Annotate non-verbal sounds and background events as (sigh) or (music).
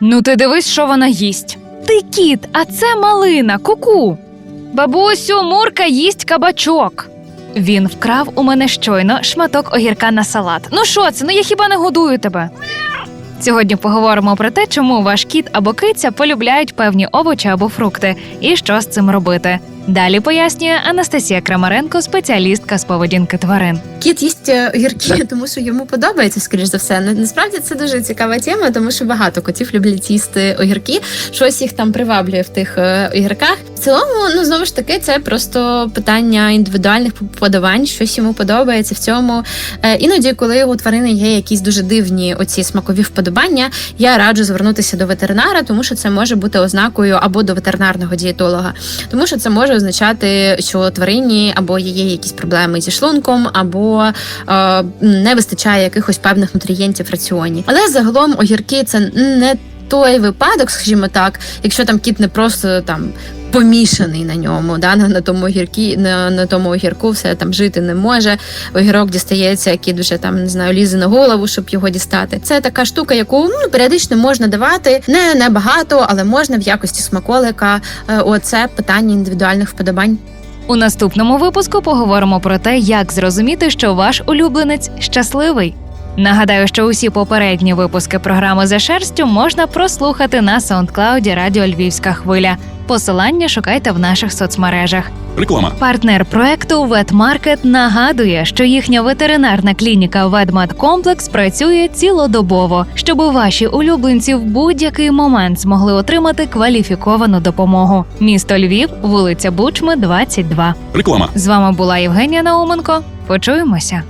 Ну ти дивись, що вона їсть. Ти кіт, а це малина, куку. Бабусю, Мурка їсть кабачок. Він вкрав у мене щойно шматок огірка на салат. Ну що це? Ну я хіба не годую тебе? Сьогодні поговоримо про те, чому ваш кіт або киця полюбляють певні овочі або фрукти, і що з цим робити. Далі пояснює Анастасія Крамаренко, спеціалістка з поведінки тварин. Кіт їсть е, огірки, (laughs) тому що йому подобається, скоріш за все. Насправді це дуже цікава тема, тому що багато котів люблять їсти огірки. Щось їх там приваблює в тих е, огірках. В цілому, ну знову ж таки, це просто питання індивідуальних подавань, щось йому подобається в цьому. Е, Іноді, коли у тварини є якісь дуже дивні оці смакові вподобання, я раджу звернутися до ветеринара, тому що це може бути ознакою або до ветеринарного дієтолога, тому що це може означати, що тварині або є якісь проблеми зі шлунком, або е, не вистачає якихось певних нутрієнтів в раціоні. Але загалом огірки це не той випадок, скажімо так, якщо там кіт не просто там. Помішаний на ньому, да, на, на тому огірки, на, на тому огірку все там жити не може. Огірок дістається, кіт вже там не знаю, лізе на голову, щоб його дістати. Це така штука, яку ну періодично можна давати, не, не багато, але можна в якості смаколика. Е, Оце питання індивідуальних вподобань. У наступному випуску поговоримо про те, як зрозуміти, що ваш улюбленець щасливий. Нагадаю, що усі попередні випуски програми за шерстю можна прослухати на саундклауді Радіо Львівська хвиля. Посилання шукайте в наших соцмережах. Реклама. Партнер проекту Ветмаркет нагадує, що їхня ветеринарна клініка Ведмедкомплекс працює цілодобово, щоб ваші улюбленці в будь-який момент змогли отримати кваліфіковану допомогу. Місто Львів, вулиця Бучми, 22. Реклама. З вами була Євгенія Науменко. Почуємося.